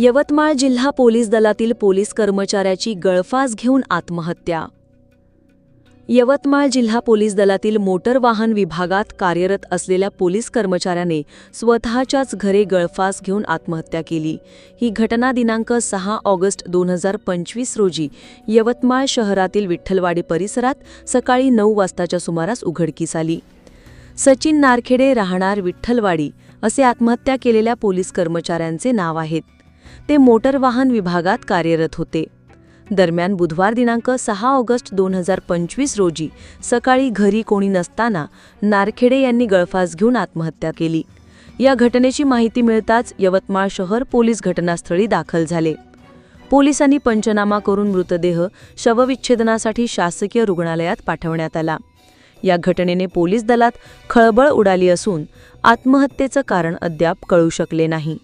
यवतमाळ जिल्हा पोलीस दलातील पोलीस कर्मचाऱ्याची गळफास घेऊन आत्महत्या. यवतमाळ जिल्हा पोलीस दलातील मोटर वाहन विभागात कार्यरत असलेल्या पोलीस कर्मचाऱ्याने स्वतःच्याच घरे गळफास घेऊन आत्महत्या केली. ही घटना दिनांक सहा ऑगस्ट दोन हजार पंचवीस रोजी यवतमाळ शहरातील विठ्ठलवाडी परिसरात सकाळी नऊ वाजताच्या सुमारास उघडकीस आली. सचिन नारखेडे राहणार विठ्ठलवाडी असे आत्महत्या केलेल्या पोलीस कर्मचाऱ्यांचे नाव आहेत. ते मोटर वाहन विभागात कार्यरत होते. दरम्यान बुधवार दिनांक सहा ऑगस्ट दोन हजार पंचवीस रोजी सकाळी घरी कोणी नसताना नारखेडे यांनी गळफास घेऊन आत्महत्या केली. या घटनेची माहिती मिळताच यवतमाळ शहर पोलीस घटनास्थळी दाखल झाले. पोलिसांनी पंचनामा करून मृतदेह शवविच्छेदनासाठी शासकीय रुग्णालयात पाठवण्यात आला. या घटनेने पोलीस दलात खळबळ उडाली असून आत्महत्येचं कारण अद्याप कळू शकले नाही.